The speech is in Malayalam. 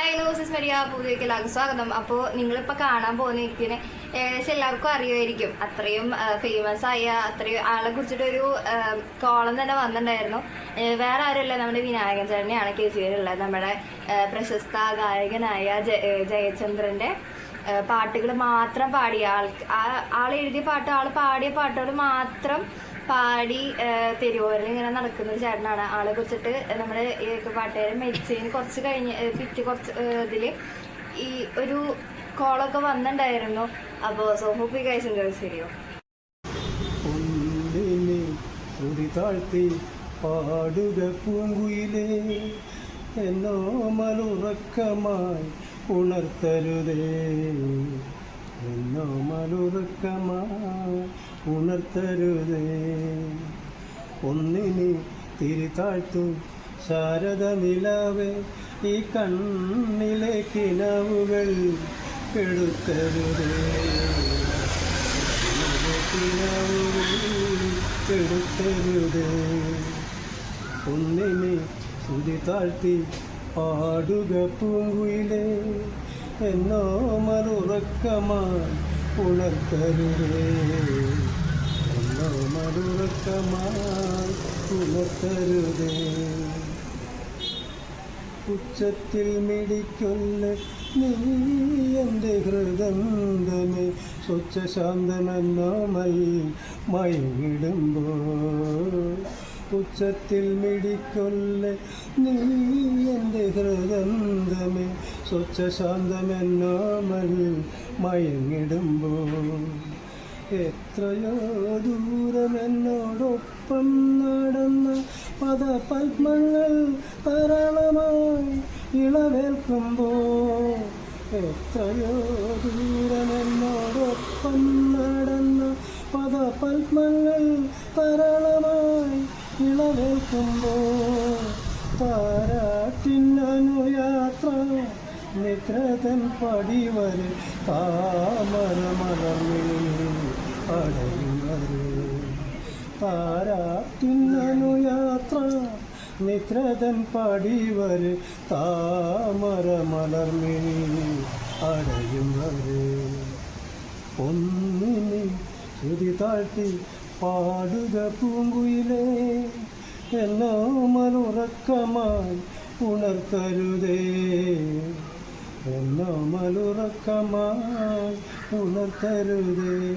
ഹായ് ലൂസിസ് മരിയ സ്വാഗതം. അപ്പോൾ നിങ്ങളിപ്പോൾ കാണാൻ പോകുന്ന വ്യക്തിനെ ഏകദേശം എല്ലാവർക്കും അറിയുമായിരിക്കും. അത്രയും ഫേമസ് ആയ അത്രയും ആളെ കുറിച്ചിട്ടൊരു കോളം തന്നെ വന്നിട്ടുണ്ടായിരുന്നു. വേറെ ആരുമല്ല. നമ്മുടെ വിനായകൻ ചേട്ടനെയാണ് കെ സിയിലുള്ളത് നമ്മുടെ പ്രശസ്ത ഗായകനായ ജയചന്ദ്രന്റെ പാട്ടുകൾ മാത്രം പാടി. ആൾ എഴുതിയ പാട്ട് ആൾ പാടിയ പാട്ടുകൾ മാത്രം പാടി തെരുവോരിൽ ഇങ്ങനെ നടക്കുന്ന ഒരു ചേട്ടനാണ്. ആളെ കുറിച്ചിട്ട് നമ്മുടെ പാട്ടുകാരൻ മരിച്ചതിന് കുറച്ച് കഴിഞ്ഞ് പിറ്റ് കുറച്ച് ഇതിൽ ഈ ഒരു കോളൊക്കെ വന്നിട്ടുണ്ടായിരുന്നു അപ്പോൾ സോഹോപ്പി കൈസും ശരിയോ? പാടുക പൂങ്കുയിലേ എന്നോ മലുറക്കമായി ഉണർത്തരുതേ. എന്നോ മലുറുക്കമാ ഉണർത്തരുതേ. ഒന്നിനി തിരിതാഴ്ത്തും ശാരദ നിലാവേ ഈ കണ്ണിലെ കിനാവുകൾ കെടുത്തരുതേ എടുത്തരുത് ഒന്നിനെ സുതി താഴ്ത്തി പാടുക പൂങ്കുയിലേ എന്നോ മറുറക്കമായി ഉണർത്തരുതേ എന്നോ മറുറക്കമായി ഉണർത്തരുതേ ഉച്ചത്തിൽ മിടിക്കൊല്ല നീ എന്റെ ഹൃദന്തമേ. സ്വച്ഛ ശാന്തമെന്നോമൽ മയങ്ങിടുമ്പോൾ ഉച്ചത്തിൽ മിടിക്കൊല്ല. നീ എന്റെ ഹൃദന്തമേ സ്വച്ഛ ശാന്തമെന്നോമൽ മയങ്ങിടുമ്പോൾ എത്രയോ ദൂരമെന്നോടൊപ്പം നടന്ന പദപത്മങ്ങൾ ധാരാളമായി ഇളവേൽക്കുമ്പോൾ എത്രയോ ദൂരമെന്നോടൊപ്പം നടന്ന പദപത്മങ്ങൾ ധാരാളമായി ഇളവേൽക്കുമ്പോൾ താരാട്ടിനനുയാത്ര നിദ്രതൻ പടിവരെ താമരമലർന്നു അടയുവരെ താരാട്ടിനനുയാത്ര നിദ്രതൻ പടിവരെ താമരമലർമിനി അടയും വരെ ഒന്നിനെ ശ്രുതി താഴ്ത്തി പാടുക പൂങ്കുയിലേ എന്നോ മലുറക്കമായി ഉണർത്തരുതേ. എല്ലാം മലുറക്കമായി ഉണർത്തരുതേ.